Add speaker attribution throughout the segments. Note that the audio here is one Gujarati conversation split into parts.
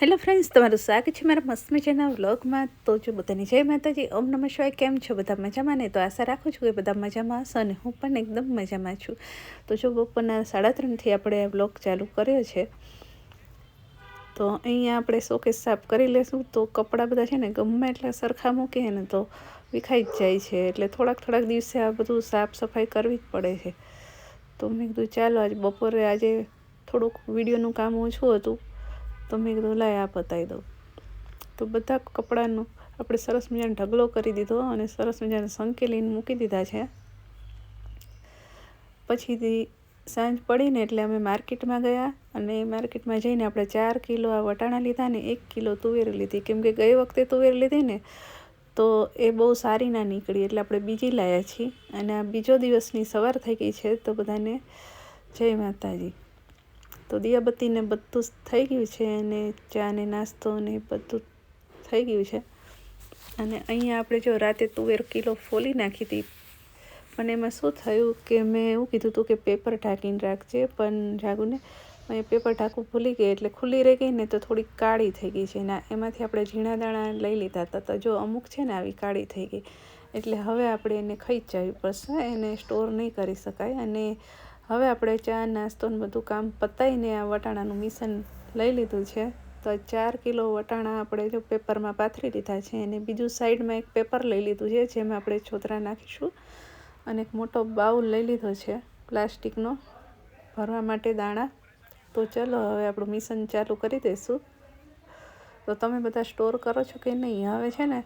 Speaker 1: હેલો ફ્રેન્ડ્સ, તમારું સ્વાગત છે મારા મસ્ત મજાના વ્લોગમાં. તો જો બધાની જય માતાજી, ઓમ નમઃ શિવાય, કેમ છો બધા મજામાં? ને તો આશા રાખું છું કે બધા મજામાં હશો અને હું પણ એકદમ મજામાં છું. તો જો બપોરના સાડા ત્રણથી આપણે વ્લોગ ચાલુ કર્યો છે, તો અહીંયા આપણે શોકેસ સાફ કરી લેશું. તો કપડાં બધા છે ને ગમે એટલા સરખા મૂકીએ ને તો વિખાઈ જ જાય છે. એટલે થોડાક થોડાક દિવસે આ બધું સાફ સફાઈ કરવી જ પડે છે. તો મેં કીધું ચાલો આજે બપોરે આજે થોડુંક વિડીયોનું કામ ઓછું હતું. તો મેં કીધું, લાય, આ પતાવી દઉં. તો બધા કપડાનો આપણે સરસ મજાનો ઢગલો કરી દીધો અને સરસ મજાને સંકેલીને મૂકી દીધા છે. પછીથી સાંજ પડીને એટલે અમે માર્કેટમાં ગયા અને માર્કેટમાં જઈને આપણે ચાર કિલો આ વટાણા લીધા ને એક કિલો તુવેર લીધી. કેમ કે ગઈ વખતે તુવેર લીધી ને, તો એ બહુ સારી ના નીકળી એટલે આપણે બીજી લાયા છીએ. અને આ બીજો દિવસની સવાર થઈ ગઈ છે, તો બધાને જય માતાજી. તો દિયાબત્તીને બધું થઈ ગયું છે અને ચા ને નાસ્તો ને બધું થઈ ગયું છે. અને અહીંયા આપણે જો રાતે તુવેર કિલો ફોલી નાખી હતી પણ એમાં શું થયું કે મેં એવું કીધું હતું કે પેપર ઢાંકીને રાખજે, પણ જાગુને એ પેપર ઢાંકું ભૂલી ગઈ એટલે ખુલ્લી રહી ગઈ ને તો થોડી કાળી થઈ ગઈ છે. ને, એમાંથી આપણે ઝીણા દાણા લઈ લીધા હતા તો જો અમુક છે ને આવી કાળી થઈ ગઈ. એટલે હવે આપણે એને ખાઈ જવી પડશે, એને સ્ટોર નહીં કરી શકાય અને હવે આપણે ચા નાસ્તોને બધું કામ પતાવીને આ વટાણાનું મિશ્રણ લઈ લીધું છે. તો ચાર કિલો વટાણા આપણે જો પેપરમાં પાથરી લીધા છે અને બીજું સાઈડમાં એક પેપર લઈ લીધું છે, જેમાં આપણે છોતરા નાખીશું અને એક મોટો બાઉલ લઈ લીધો છે પ્લાસ્ટિકનો ભરવા માટે દાણા. તો ચલો હવે આપણું મિશન ચાલુ કરી દઈશું. તો તમે બધા સ્ટોર કરો છો કે નહીં? હવે છે ને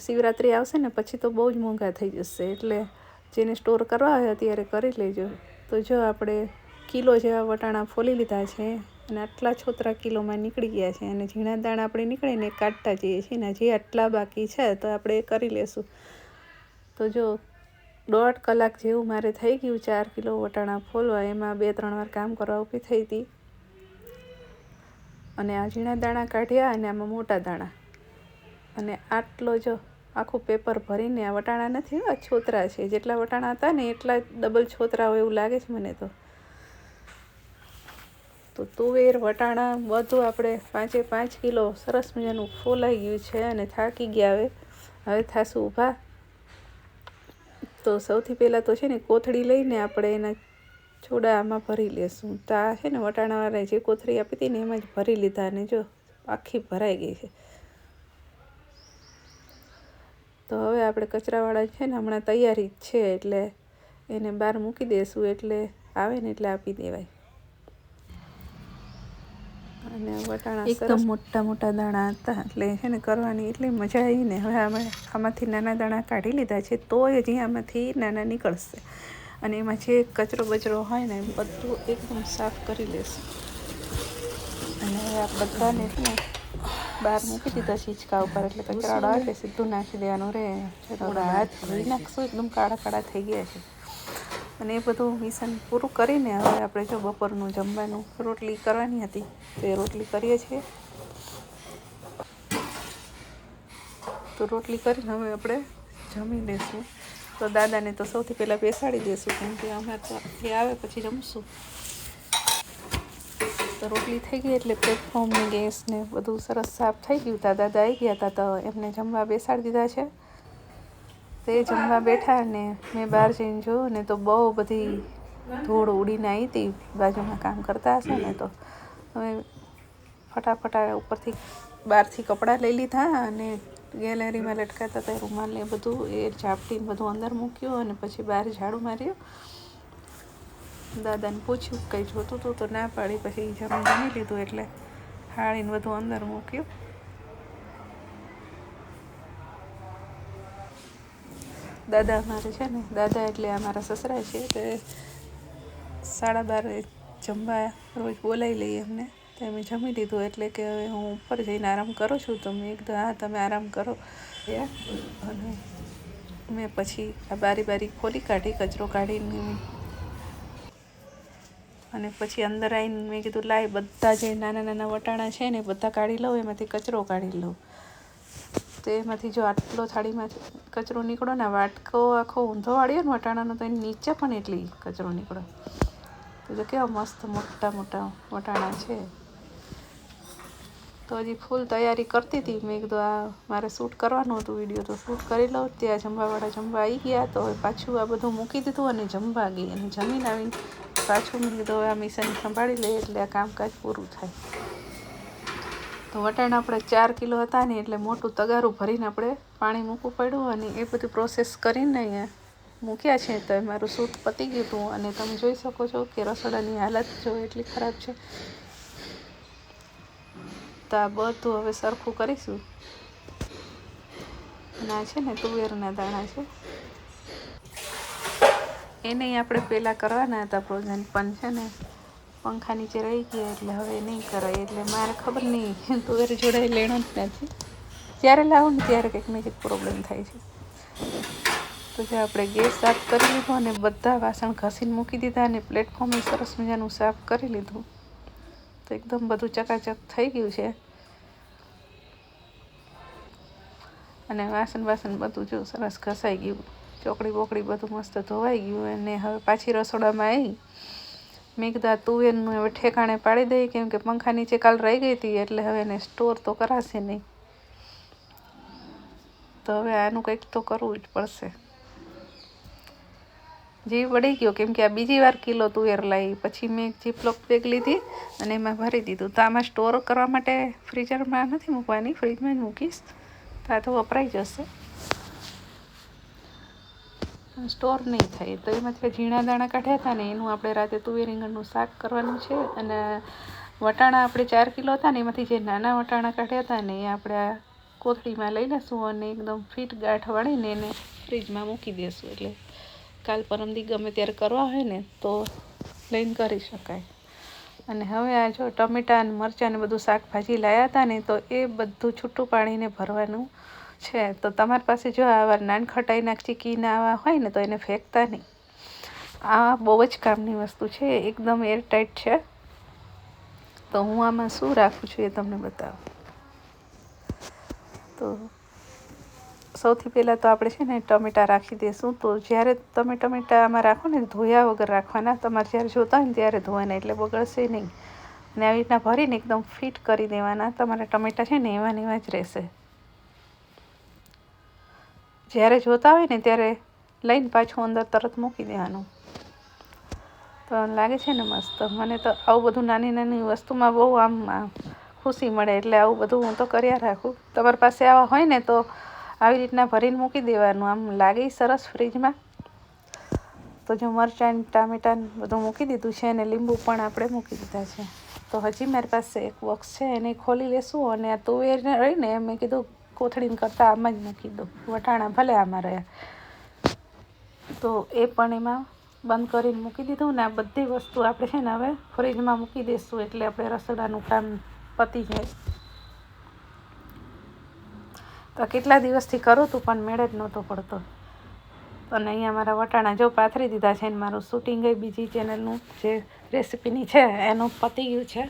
Speaker 1: શિવરાત્રિ આવશે ને, પછી તો બહુ જ મોંઘા થઈ જશે. એટલે જેને સ્ટોર કરવા હોય અત્યારે કરી લેજો. તો જો આપણે કિલો જેવા વટાણા ફોલી લીધા છે અને આટલા છોતરા કિલોમાં નીકળી ગયા છે અને ઝીણા દાણા આપણે નીકળે ને કાઢતા જઈએ છીએ ને જે આટલા બાકી છે તો આપણે કરી લેશું. તો જો દોઢ કલાક જેવું મારે થઈ ગયું ચાર કિલો વટાણા ફોલવા, એમાં બે ત્રણ વાર કામ કરવા ઊભી થઈ હતી. અને આ ઝીણા દાણા કાઢ્યા અને આમાં મોટા દાણા. અને આટલો જો આખું પેપર ભરીને આ વટાણા નથી, આ છોતરા છે. જેટલા વટાણા હતા ને એટલા ડબલ છોતરા હોય એવું લાગે છે મને તો. તો તુવેર, વટાણા બધું આપણે પાંચે પાંચ કિલો સરસ મજાનું ફોલાઈ ગયું છે અને થાકી ગયા હવે. હવે થાશું ઊભા. તો સૌથી પહેલાં તો છે ને કોથળી લઈને આપણે એના છોડા આમાં ભરી લેશું. તો આ છે ને વટાણાવાળા જે કોથળી આપી હતી ને એમાં જ ભરી લીધા અને જો આખી ભરાઈ ગઈ છે. તો હવે આપણે કચરાવાળા છે ને હમણાં તૈયારી જ છે એટલે એને બહાર મૂકી દેશું એટલે આવે ને એટલે આપી દેવાય. અને વટાણા એકદમ મોટા મોટા દાણા હતા એટલે છે ને કરવાની એટલી મજા આવી ને હવે અમે આમાંથી નાના દાણા કાઢી લીધા છે તો હજી આમાંથી નાના નીકળશે. અને એમાં જે કચરો બચરો હોય ને બધું એકદમ સાફ કરી લેશું. અને આ બધાને છે ને બહાર મૂકી દીધા છીચકા ઉપર એટલે કચરાડો એટલે સીધું નાખી દેવાનું રહે હાથ ધોઈ નાખશું એકદમ કાળા કાળા થઈ ગયા છે અને એ બધું મિશન પૂરું કરીને હવે આપણે જો બપોરનું જમવાનું રોટલી કરવાની હતી તો એ રોટલી કરીએ છીએ તો રોટલી કરીને હવે આપણે જમી લઈશું તો દાદાને તો સૌથી પહેલાં બેસાડી દઈશું કેમ કે અમે તો એ આવે પછી જમશું તો રોટલી થઈ ગઈ એટલે પ્લેટફોર્મ ગેસને બધું સરસ સાફ થઈ ગયું. હતા દાદા આવી ગયા હતા તો એમને જમવા બેસાડી દીધા છે. તે જમવા બેઠા ને મેં બહાર જઈને જોયું ને તો બહુ બધી ધૂળ ઉડીને આવી હતી. બાજુમાં કામ કરતા હશે ને તો હવે ફટાફટ ઉપરથી બહારથી કપડાં લઈ લીધા અને ગેલેરીમાં લટકાતા હતા, રૂમાલ ને બધું, એ ઝાપટીને બધું અંદર મૂક્યું અને પછી બહાર ઝાડુ માર્યું. દાદાને પૂછ્યું કંઈ જોતું હતું તો ના પાડી, પછી જમી જમી લીધું એટલે હાળીને બધું અંદર મૂક્યું. દાદા અમારે છે ને, દાદા એટલે અમારા સસરા છે તે સાડા બારે જમવા રોજ બોલાવી લઈએ એમને તો અમે જમી લીધું એટલે કે હવે હું ઉપર જઈને આરામ કરું છું. તો મેં કીધું, હા, તમે આરામ કરો. અને મેં પછી આ બારી બારી ખોલી કાઢી, કચરો કાઢીને અને પછી અંદર આવીને મેં કીધું, લાય, બધા જે નાના નાના વટાણા છે ને બધા કાઢી લઉં, એમાંથી કચરો કાઢી લઉં. તો એમાંથી જો આટલો થાળીમાં કચરો નીકળો ને વાટકો, આખો ઊંધો વાળ્યો ને વટાણાનો, તો એની નીચે પણ એટલી કચરો નીકળો તો જો કેવા મસ્ત મોટા મોટા વટાણા છે. તો હજી ફૂલ તૈયારી કરતી હતી. મેં કીધું, આ મારે શૂટ કરવાનું હતું વીડિયો તો શૂટ કરી લઉં. ત્યાં જમવાવાળા જમવા આવી ગયા તો હવે પાછું આ બધું મૂકી દીધું અને જમવા ગઈ અને જમીન આવીને પાછું મેં કીધું હવે આ મિશન સંભાળી લઈએ એટલે આ કામકાજ પૂરું થાય. તો વટાણા આપણે ચાર કિલો હતા ને એટલે મોટું તગારું ભરીને આપણે પાણી મૂકવું પડ્યું અને એ બધી પ્રોસેસ કરીને અહીંયા મૂક્યા છે. તો મારું સૂટ પતી ગયું હતું અને તમે જોઈ શકો છો કે રસોડાની હાલત જો એટલી ખરાબ છે તો આ બધું હવે સરખું કરીશું. ના છે ને, તુવેરના દાણા છે. એને આપણે પહેલાં કરવાના હતા પ્રોજન પણ છે ને, પંખા નીચે રહી ગયા એટલે હવે નહીં કરાય. એટલે મારે ખબર નહીં, તુવેર જોડે લેણો જ નથી. જ્યારે લાવો ને ત્યારે કંઈક ને કંઈક પ્રોબ્લેમ થાય છે. તો જે આપણે ગેસ સાફ કરી લીધો અને બધા વાસણ ઘસીને મૂકી દીધા અને પ્લેટફોર્મે સરસ મજાનું સાફ કરી લીધું. એકદમ બધું ચકાચક થઈ ગયું છે. અને વાસણ વાસણ બધું જો સરસ ઘસાઈ ગયું. ચોકડી બોકડી બધું મસ્ત ધોવાઈ ગયું અને હવે પાછી રસોડામાં આવી મેં કીધું તુવેરનું હવે ઠેકાણે પાડી દઈ કેમ કે પંખા નીચે કાલ રહી ગઈ હતી એટલે હવે એને સ્ટોર તો કરાશે નહીં. તો હવે આનું કંઈક તો કરવું જ પડશે. જીવ વળી ગયો. કેમ કે આ બીજી વાર કિલો તુવેર લાવી પછી મેં જીપલોક બેગ લીધી અને એમાં ભરી દીધું. તો આમાં સ્ટોર કરવા માટે ફ્રીઝરમાં નથી મૂકવાની, ફ્રીજમાં જ મૂકીશ. તો તો વપરાઈ જશે. સ્ટોર નહીં થાય. તો એમાંથી ઝીણા દાણા કાઢ્યા હતા ને, એનું આપણે રાતે તુવેર રીંગણનું શાક કરવાનું છે. અને વટાણા આપણે ચાર કિલો હતા ને, એમાંથી જે નાના વટાણા કાઢ્યા હતા ને, એ આપણે આ કોથળીમાં લઈ લઈશું અને એકદમ ફિટ ગાંઠ વાળીને એને ફ્રીજમાં મૂકી દઈશું એટલે કાલ પરમદી ગમે ત્યારે કરવા હોય ને, તો લઈને કરી શકાય. અને હવે આ જો ટમેટાં અને મરચાં ને બધું શાકભાજી લાવ્યા હતા ને, તો એ બધું છૂટું પાણીને ભરવાનું છે. તો તમારી પાસે જો આવા નાનખટાઈના ચીકીના આવા હોય ને, તો એને ફેંકતા નહીં. આ બહુ જ કામની વસ્તુ છે, એકદમ એરટાઈટ છે. તો હું આમાં શું રાખું છું એ તમને બતાવું. તો સૌથી પહેલાં તો આપણે છે ને ટમેટાં રાખી દઈશું તો જ્યારે તમે ટમેટાં આમાં રાખો ને ધોયા વગર રાખવાના, તમારે જ્યારે જોતા હોય ને ત્યારે ધોવાના, એટલે બગડશે નહીં. અને આવી રીતના ભરીને એકદમ ફિટ કરી દેવાના. તમારા ટમેટાં છે ને એવા ને એવા જ રહેશે. જ્યારે જોતા હોય ને ત્યારે લઈને પાછું અંદર તરત મૂકી દેવાનું. તો લાગે છે ને મસ્ત. મને તો આવું બધું નાની નાની વસ્તુમાં બહુ આમ ખુશી મળે. એટલે આવું બધું હું તો કર્યા રાખું. તમારી પાસે આવા હોય ને તો આવી રીતના ભરીને મૂકી દેવાનું. આમ લાગે સરસ ફ્રીજમાં. તો જો મરચાં ટામેટાં બધું મૂકી દીધું છે અને લીંબુ પણ આપણે મૂકી દીધા છે. તો હજી મારી પાસે એક બોક્સ છે, એને ખોલી લેશું અને આ તુવેરને રહીને મેં કીધું કોથળીને કરતાં આમાં જ મૂકી દઉં. વટાણા ભલે આમાં રહ્યા. તો એ પણ એમાં બંધ કરીને મૂકી દીધું ને આ બધી વસ્તુ આપણે છે ને હવે ફ્રીજમાં મૂકી દઈશું એટલે આપણે રસોડાનું કામ પતી જાય. તો કેટલા દિવસથી કરું તું પણ મેળ જ નહોતો પડતો. અને અહીંયા મારા વટાણા જો પાથરી દીધા છે ને મારું શૂટિંગ બીજી ચેનલનું જે રેસીપીની છે એનું પતી ગયું છે.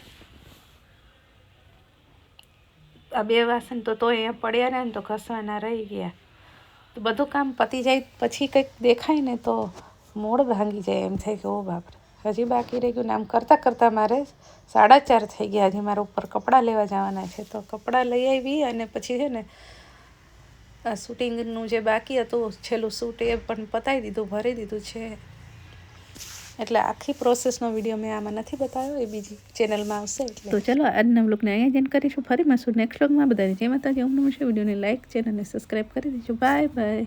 Speaker 1: આ બે વાસણ તો તોય અહીંયા પડ્યા ને તો ઘસવાના રહી ગયા. તો બધું કામ પતી જાય પછી કંઈક દેખાય ને તો મોડ ભાંગી જાય એમ થાય કે ઓ બાપ હજી બાકી રહી ગયું ને આમ કરતાં કરતાં મારે સાડા ચાર થઈ ગયા. હજી મારા ઉપર કપડાં લેવા જવાના છે તો કપડાં લઈ આવી અને પછી છે ને શૂટિંગનું જે બાકી હતું, છેલ્લું શૂટ એ પણ પતાવી દીધું, ભરી દીધું છે. એટલે આખી પ્રોસેસનો વીડિયો મેં આમાં નથી બતાવ્યો, એ બીજી ચેનલમાં આવશે તો ચલો, આજના બ્લોગને અહીંયા જઈને કરીશું. ફરી મળશું નેક્સ્ટ બ્લોગમાં બધાની જે માતાજી. ઓમ નમઃ. વિડીયોને લાઇક ચેનલને સબસ્ક્રાઈબ કરી દેજો. Bye bye